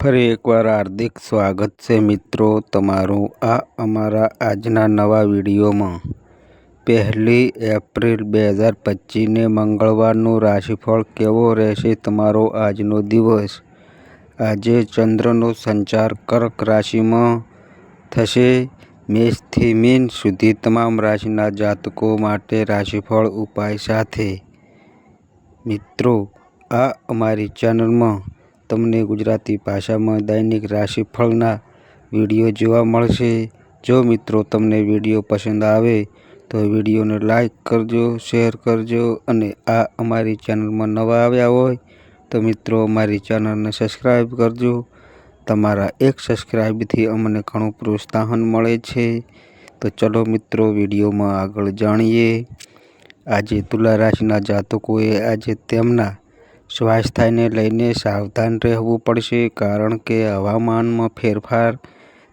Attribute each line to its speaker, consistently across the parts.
Speaker 1: ફરી એકવાર હાર્દિક સ્વાગત છે મિત્રો તમારું આ અમારા આજના નવા વિડીયોમાં. પહેલી એપ્રિલ બે હજાર પચીસને મંગળવારનું રાશિફળ કેવો રહેશે તમારો આજનો દિવસ? આજે ચંદ્રનો સંચાર કર્ક રાશિમાં થશે. મેષથી મીન સુધી તમામ રાશિના જાતકો માટે રાશિફળ ઉપાય સાથે. મિત્રો, આ અમારી ચેનલમાં તમને ગુજરાતી ભાષામાં દૈનિક રાશિફળના વીડિયો જોવા મળશે. જો મિત્રો તમને વીડિયો પસંદ આવે, તો વિડીયોને લાઈક કરજો, શેર કરજો અને આ અમારી ચેનલમાં નવા આવ્યા હોય, તો મિત્રો અમારી ચેનલને સબસ્ક્રાઈબ કરજો. તમારા એક સબસ્ક્રાઈબથી અમને ઘણું પ્રોત્સાહન મળે છે. તો ચલો મિત્રો વિડીયોમાં આગળ જાણીએ. આજે તુલા રાશિના જાતકોએ આજે તેમના સ્વાસ્થ્યને લઈને સાવધાન રહેવું પડશે કારણ કે હવામાનમાં ફેરફાર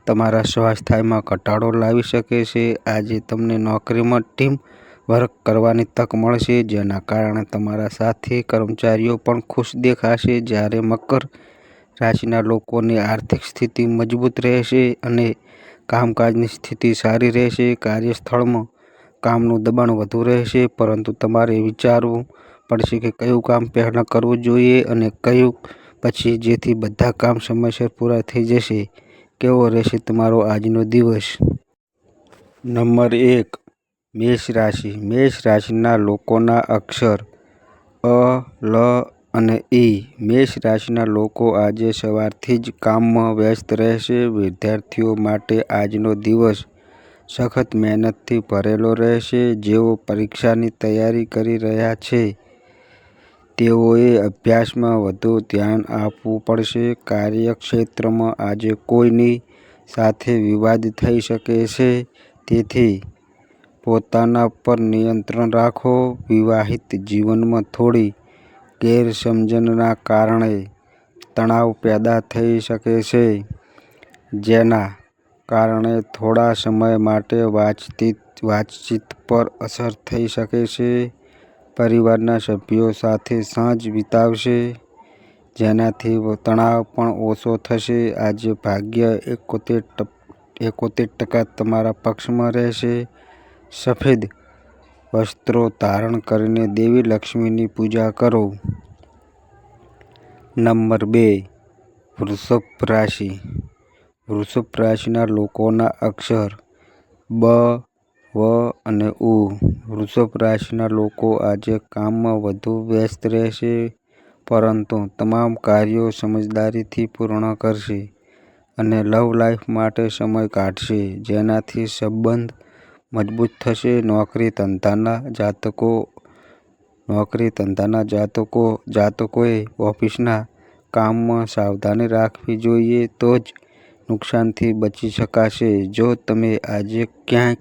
Speaker 1: તમારા સ્વાસ્થ્યમાં ઘટાડો લાવી શકે છે. આજે તમને નોકરીમાં ટીમ વર્ક કરવાની તક મળશે, જેના કારણે તમારા સાથી કર્મચારીઓ પણ ખુશ દેખાશે. જ્યારે મકર રાશિના લોકોની આર્થિક સ્થિતિ મજબૂત રહેશે અને કામકાજની સ્થિતિ સારી રહેશે. કાર્યસ્થળમાં કામનું દબાણ વધુ રહેશે, પરંતુ તમારે વિચારવું પડશે કે કયું કામ પહેલાં કરવું જોઈએ અને કયું પછી જેથી બધા કામ સમયસર પૂરા થઈ જશે. કેવો રહેશે તમારો આજનો દિવસ? નંબર એક, મેષ રાશિ. મેષ રાશિના લોકોના અક્ષર અ, લ અને ઈ મેષ રાશિના લોકો આજે સવારથી જ કામમાં વ્યસ્ત રહેશે. વિદ્યાર્થીઓ માટે આજનો દિવસ સખત મહેનતથી ભરેલો રહેશે. જેઓ પરીક્ષાની તૈયારી કરી રહ્યા છે. તેઓએ અભ્યાસમાં વધુ ધ્યાન આપવું પડશે. કાર્યક્ષેત્રમાં આજે કોઈની સાથે વિવાદ થઈ શકે છે. તેથી પોતાના પર નિયંત્રણ રાખો. વિવાહિત જીવનમાં થોડી ગેરસમજણના કારણે તણાવ પેદા થઈ શકે છે, જેના કારણે થોડા સમય માટે વાતચીત વાતચીત પર અસર થઈ શકે છે. પરિવારના સભ્યો સાથે સાંજ વિતાવશે, જેનાથી તણાવ પણ ઓછો થશે. આજે ભાગ્ય એકોતેર એકોતેર ટકા તમારા પક્ષમાં રહેશે. સફેદ વસ્ત્રો ધારણ કરીને દેવી લક્ષ્મીની પૂજા કરો. નંબર બે, વૃષભ રાશિ. વૃષભ રાશિના લોકોના અક્ષર બ વ અને ઉ. વૃષભ રાશિના લોકો આજે કામમાં વધુ વ્યસ્ત રહેશે, પરંતુ તમામ કાર્યો સમજદારીથી પૂર્ણ કરશે અને લવ લાઈફ માટે સમય કાઢશે, જેનાથી સંબંધ મજબૂત થશે. નોકરી ધંધાના જાતકો, નોકરી ધંધાના જાતકો, જાતકોએ ઓફિસના કામમાં સાવધાની રાખવી જોઈએ તો જ નુકસાનથી બચી શકાશે. જો તમે આજે ક્યાંક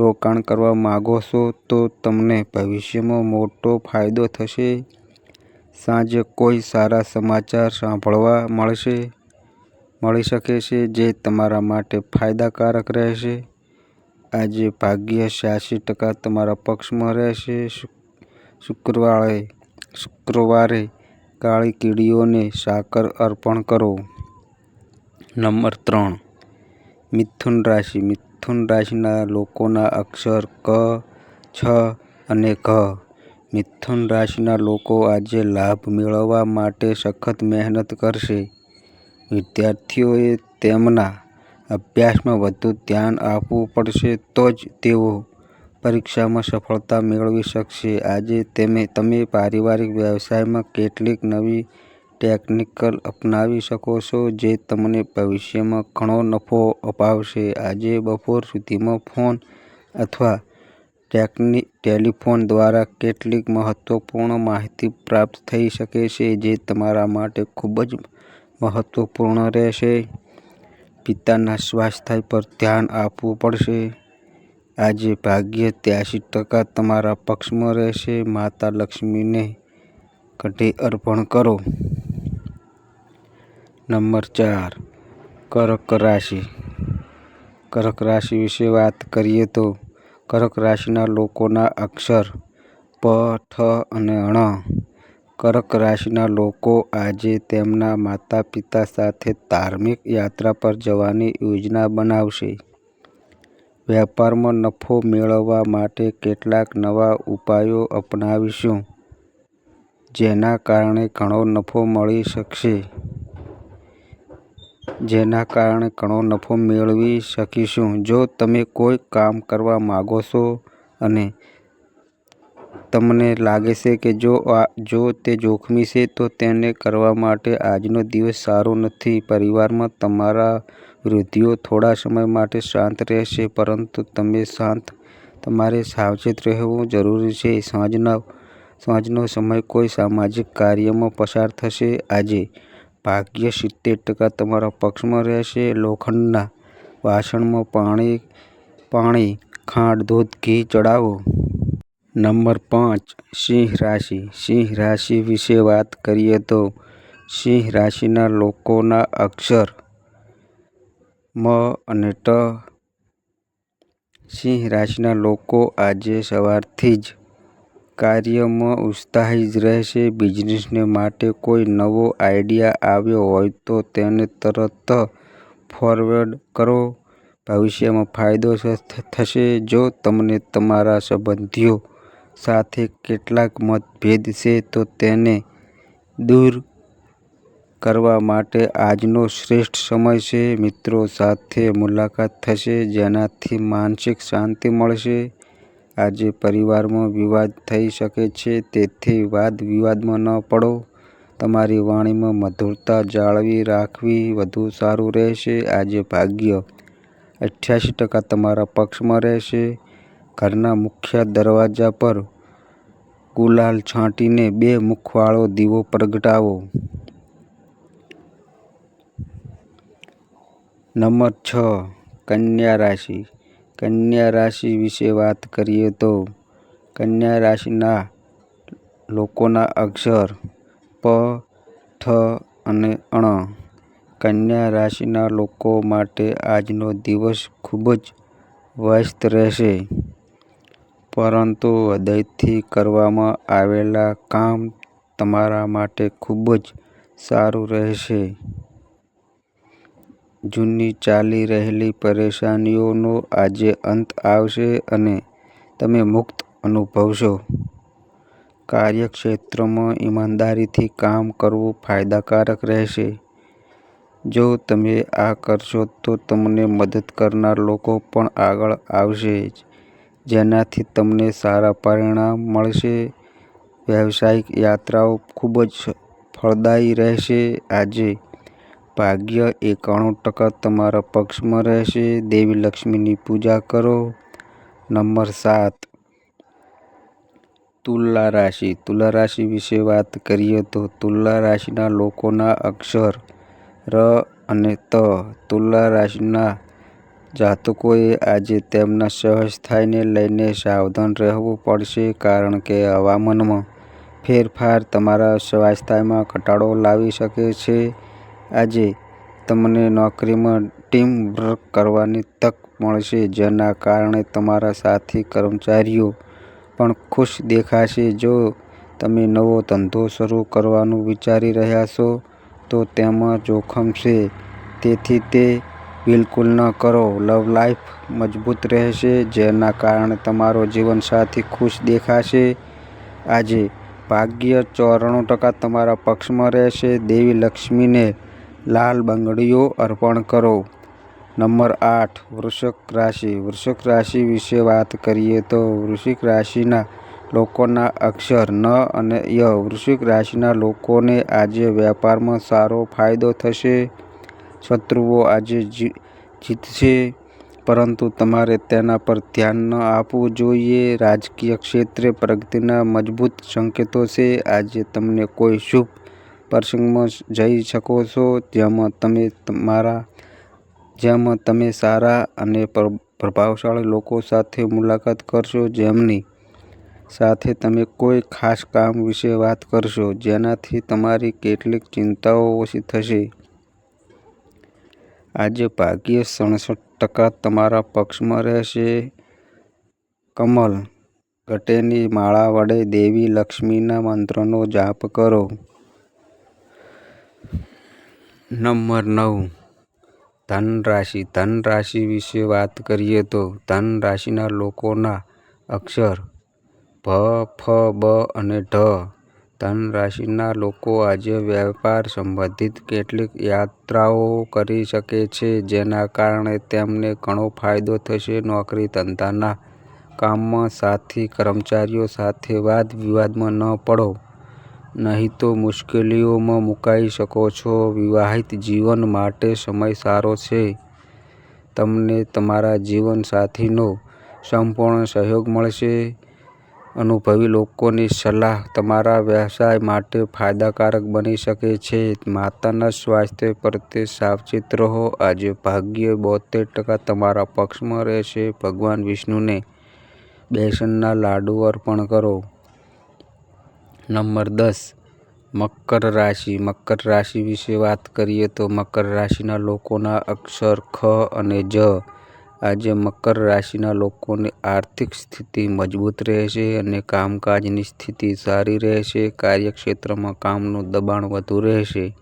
Speaker 1: રોકાણ કરવા માગો છો તો તમને ભવિષ્યમાં મોટો ફાયદો થશે. સાંજે કોઈ સારા સમાચાર સાંભળવા મળશે, મળી શકે છે જે તમારા માટે ફાયદાકારક રહેશે. આજે ભાગ્ય છ્યાસી ટકા તમારા પક્ષમાં રહેશે. શુક્રવારે શુક્રવારે કાળી કીડીઓને સાકર અર્પણ કરો. નંબર ત્રણ, મિથુન રાશિ મિથુન રાશિના લોકોના અક્ષર ક, છ અને ઘ. મિથુન રાશિના લોકો આજે લાભ મેળવવા માટે સખત મહેનત કરશે. વિદ્યાર્થીઓએ તેમના અભ્યાસમાં વધુ ધ્યાન આપવું પડશે તો જ તેઓ પરીક્ષામાં સફળતા મેળવી શકશે. આજે તમે તમે પારિવારિક વ્યવસાયમાં કેટલીક નવી ટેકનિકલ અપનાવી શકો છો જે તમને ભવિષ્યમાં ઘણો નફો અપાવશે. આજે બપોર સુધીમાં ફોન અથવા ટેકનિક ટેલિફોન દ્વારા કેટલીક મહત્વપૂર્ણ માહિતી પ્રાપ્ત થઈ શકે છે જે તમારા માટે ખૂબ જ મહત્વપૂર્ણ રહેશે. પિતાના સ્વાસ્થ્ય પર ધ્યાન આપવું પડશે. આજે ભાગ્ય ત્યાસી ટકા તમારા પક્ષમાં રહેશે. માતા લક્ષ્મીને કઢી અર્પણ કરો. નંબર ચાર કર્ક રાશિ કર્ક રાશિ વિશે વાત કરીએ તો કર્ક રાશિના લોકોના અક્ષર પ ઠ અને ણ કર્ક રાશિના લોકો આજે તેમના માતા-પિતા સાથે ધાર્મિક યાત્રા પર જવાની યોજના બનાવશે. વેપારમાં નફો મેળવવા માટે કેટલાક નવા ઉપાયો અપનાવીશું, જેના કારણે ઘણો નફો મળી શકશે. જેના કારણે ઘણો નફો મેળવી શકીશું. જો તમે કોઈ કામ કરવા માગો છો અને તમને લાગે છે કે જો આ જો તે જોખમી છે, તો તેને કરવા માટે આજનો દિવસ સારો નથી. પરિવારમાં તમારા વિરોધીઓ થોડા સમય માટે શાંત રહેશે, પરંતુ તમે શાંત તમારે સાવચેત રહેવું જરૂરી છે. સાંજનો સમય કોઈ સામાજિક કાર્યમાં પસાર થશે. આજે ભાગ્ય સિત્તેર ટકા તમારા પક્ષમાં રહેશે. લોખંડના વાસણમાં પાણી, પાણી ખાંડ, દૂધ, ઘી ચઢાવો. નંબર પાંચ સિંહ રાશિ સિંહ રાશિ વિશે વાત કરીએ તો સિંહ રાશિના લોકોના અક્ષર મ અને ટ. સિંહ રાશિના લોકો આજે સવારથી જ કાર્યમાં ઉત્સાહિત રહેશે. બિઝનેસને માટે કોઈ નવો આઈડિયા આવ્યો હોય તો તેને તરત ફોરવર્ડ કરો. ભવિષ્યમાં ફાયદો થશે. જો તમને તમારા સંબંધીઓ સાથે કેટલાક મતભેદ છે, તો તેને દૂર કરવા માટે આજનો શ્રેષ્ઠ સમય છે. મિત્રો સાથે મુલાકાત થશે, જેનાથી માનસિક શાંતિ મળશે. આજે પરિવારમાં વિવાદ થઈ શકે છે, તેથી વાદ-વિવાદમાં ન પડો. તમારી વાણીમાં મધુરતા જાળવી રાખવી વધુ સારું રહેશે. આજે ભાગ્ય અઠ્યાસી ટકા તમારા પક્ષમાં રહેશે. ઘરના મુખ્ય દરવાજા પર ગુલાલ છાંટીને બે મુખવાળો દીવો પ્રગટાવો. નંબર છ કન્યા રાશિ કન્યા રાશિ વિશે વાત કરીએ તો કન્યા રાશિના લોકોના અક્ષર પ, ઠ અને ણ. કન્યા રાશિના લોકો માટે આજનો દિવસ ખૂબ જ વ્યસ્ત રહેશે, પરંતુ હૃદયથી કરવામાં આવેલા કામ તમારા માટે ખૂબ જ સારું રહેશે. જૂની ચાલી રહેલી પરેશાનીઓનો આજે અંત આવશે અને તમે મુક્ત અનુભવશો. કાર્યક્ષેત્રમાં ઈમાનદારીથી કામ કરવું ફાયદાકારક રહેશે. જો તમે આ કરશો તો તમને મદદ કરનાર લોકો પણ આગળ આવશે, જ જેનાથી તમને સારા પરિણામ મળશે. વ્યવસાયિક યાત્રાઓ ખૂબ જ ફળદાયી રહેશે. આજે ભાગ્ય એકાણું ટકા તમારા પક્ષમાં રહેશે. દેવી લક્ષ્મીની પૂજા કરો. નંબર સાત તુલા રાશિ તુલા રાશિ વિશે વાત કરીએ તો તુલા રાશિના લોકોના અક્ષર ર અને ત. તુલા રાશિના જાતકોએ આજે તેમના સહસ્થાયને લઈને સાવધાન રહેવું પડશે, કારણ કે હવામાનમાં ફેરફાર તમારા સ્વાસ્થ્યમાં ઘટાડો લાવી શકે છે. આજે તમને નોકરીમાં ટીમ વર્ક કરવાની તક મળશે, જેના કારણે તમારા સાથી કર્મચારીઓ પણ ખુશ દેખાશે. જો તમે નવો ધંધો શરૂ કરવાનું વિચારી રહ્યા છો, તો તેમાં જોખમ છે, તેથી તે બિલકુલ ન કરો. લવ લાઈફ મજબૂત રહેશે, જેના કારણે તમારો જીવનસાથી ખુશ દેખાશે. આજે ભાગ્ય ચોરાણું ટકા તમારા પક્ષમાં રહેશે. દેવી લક્ષ્મીને લાલ બંગડીઓ અર્પણ કરો. નંબર આઠ વૃષક રાશિ વૃષક રાશિ વિશે વાત કરીએ તો વૃશ્ચિક રાશિના લોકોના અક્ષર ન અને ય. વૃશ્ચિક રાશિના લોકોને આજે વેપારમાં સારો ફાયદો થશે. શત્રુઓ આજે જીતશે, પરંતુ તમારે તેના પર ધ્યાન ન આપવું જોઈએ. રાજકીય ક્ષેત્રે પ્રગતિના મજબૂત સંકેતો છે. આજે તમને કોઈ શુભ પ્રસંગમાં જઈ શકો છો, જેમાં તમે તમારા જેમાં તમે સારા અને પ્રભાવશાળી લોકો સાથે મુલાકાત કરશો. જેમની સાથે તમે કોઈ ખાસ કામ વિશે વાત કરશો, જેનાથી તમારી કેટલીક ચિંતાઓ ઓછી થશે. આજે ભાગ્ય સડસઠ ટકા તમારા પક્ષમાં રહેશે. કમલ ઘટેની માળા વડે દેવી લક્ષ્મીના મંત્રનો જાપ કરો. નંબર નવ. ધન રાશિ. ધન રાશિ વિશે વાત કરીએ તો ધન રાશિના લોકોના અક્ષર ભ, ફ, બ અને ઢ. ધન રાશિના લોકો આજે વેપાર સંબંધિત કેટલીક યાત્રાઓ કરી શકે છે, જેના કારણે તેમને ઘણો ફાયદો થશે. નોકરી ધંધાના કામમાં સાથી, કર્મચારીઓ સાથે વાદ વિવાદમાં ન પડો. નહીં તો મુશ્કેલીઓમાં મુકાઈ શકો છો. વિવાહિત જીવન માટે સમય સારો છે. તમને તમારા જીવનસાથીનો સંપૂર્ણ સહયોગ મળશે. અનુભવી લોકોની સલાહ તમારા વ્યવસાય માટે ફાયદાકારક બની શકે છે. માતાના સ્વાસ્થ્ય પ્રત્યે સાવચેત રહો. આજે ભાગ્ય બોતેર ટકા તમારા પક્ષમાં રહેશે. ભગવાન વિષ્ણુને બેસનના લાડુ અર્પણ કરો. નંબર દસ. મકર રાશિ. મકર રાશિ વિશે વાત કરીએ તો મકર રાશિના લોકોના અક્ષર ખ અને જ. આજે મકર રાશિના લોકોની આર્થિક સ્થિતિ મજબૂત રહેશે અને કામકાજની સ્થિતિ સારી રહેશે. કાર્યક્ષેત્રમાં કામનું દબાણ વધુ રહેશે.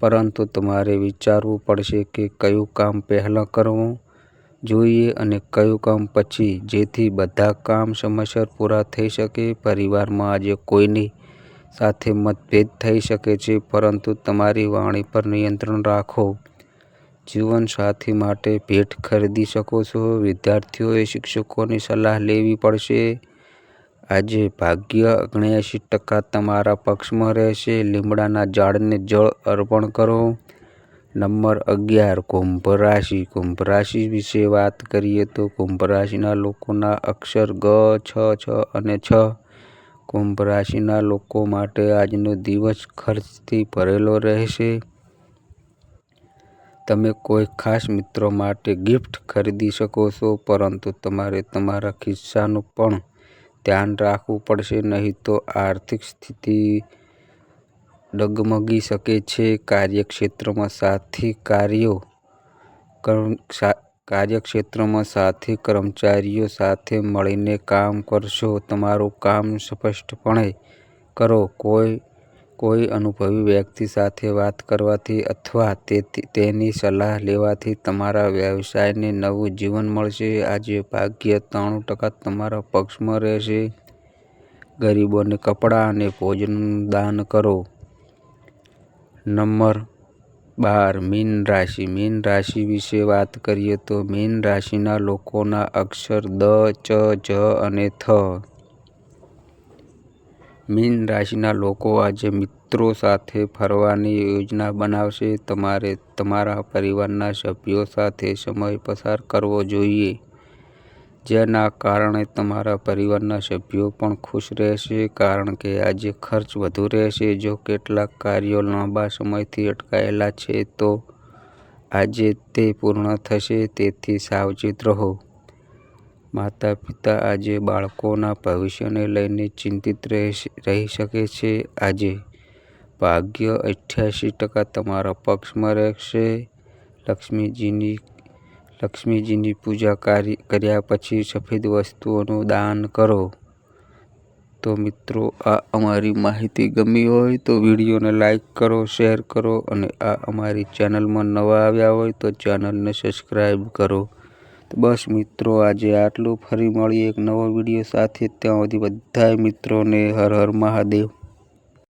Speaker 1: પરંતુ તમારે વિચારવું પડશે કે કયું કામ પહેલાં કરવું? જોઈએ અને કયું કામ પછી જેથી બધા કામ સમયસર પૂરા થઈ શકે. પરિવારમાં આજે કોઈની સાથે મતભેદ થઈ શકે છે, પરંતુ તમારી વાણી પર નિયંત્રણ રાખો. જીવનસાથી માટે ભેટ ખરીદી શકો છો. વિદ્યાર્થીઓએ શિક્ષકોની સલાહ લેવી પડશે. આજે ભાગ્ય ઓગણએંસી ટકા તમારા પક્ષમાં રહેશે. લીમડાના ઝાડને જળ અર્પણ કરો. નંબર અગિયાર, કુંભ રાશિ. કુંભ રાશિ વિશે વાત કરીએ તો કુંભ રાશિના લોકોના અક્ષર ગ, છ છ અને છ. કુંભ રાશિના લોકો માટે આજનો દિવસ ખર્ચથી ભરેલો રહેશે. તમે કોઈ ખાસ મિત્રો માટે ગિફ્ટ ખરીદી શકો છો, પરંતુ તમારે તમારા ખિસ્સાનું પણ ધ્યાન રાખવું પડશે, નહીં તો આર્થિક સ્થિતિ ડગમગી શકે છે કાર્યક્ષેત્રમાં સાથી કાર્યો કાર્યક્ષેત્રમાં સાથી કર્મચારીઓ સાથે મળીને કામ કરશો. તમારું કામ સ્પષ્ટપણે કરો. કોઈ કોઈ અનુભવી વ્યક્તિ સાથે વાત કરવાથી અથવા તેની સલાહ લેવાથી તમારા વ્યવસાયને નવું જીવન મળશે. આજે ભાગ્ય ત્રાણું ટકા તમારા પક્ષમાં રહેશે. ગરીબોને કપડાં અને ભોજનનું દાન કરો. નંબર બાર, મીન રાશિ. મીન રાશિ વિશે વાત કરીએ તો મીન રાશિના લોકોના અક્ષર દ, ચ, જ અને થ. મીન રાશિના લોકો આજે મિત્રો સાથે ફરવાની યોજના બનાવશે. તમારે તમારા પરિવારના સભ્યો સાથે સમય પસાર કરવો જોઈએ. જેના કારણે તમારા પરિવારના સભ્યો પણ ખુશ રહેશે, કારણ કે આજે ખર્ચ વધુ રહેશે. જો કેટલાક કાર્યો લાંબા સમયથી અટકાયેલા છે, તો આજે તે પૂર્ણ થશે. તેથી સાવચેત રહો. માતા પિતા આજે બાળકોના ભવિષ્યને લઈને ચિંતિત રહી શકે છે. આજે ભાગ્ય અઠ્યાસી ટકા તમારા પક્ષમાં રહેશે. લક્ષ્મીજીની લક્ષ્મીજીની પૂજા કર્યા પછી સફેદ વસ્તુઓનું દાન કરો. તો મિત્રો, આ અમારી માહિતી ગમી હોય તો વિડીયોને લાઈક કરો, શેર કરો અને આ અમારી ચેનલમાં નવા આવ્યા હોય તો ચેનલને સબસ્ક્રાઈબ કરો. તો બસ મિત્રો, આજે આટલું. ફરી મળીએ એક નવો વીડિયો સાથે. ત્યાં સુધી બધાય મિત્રોને હર હર મહાદેવ.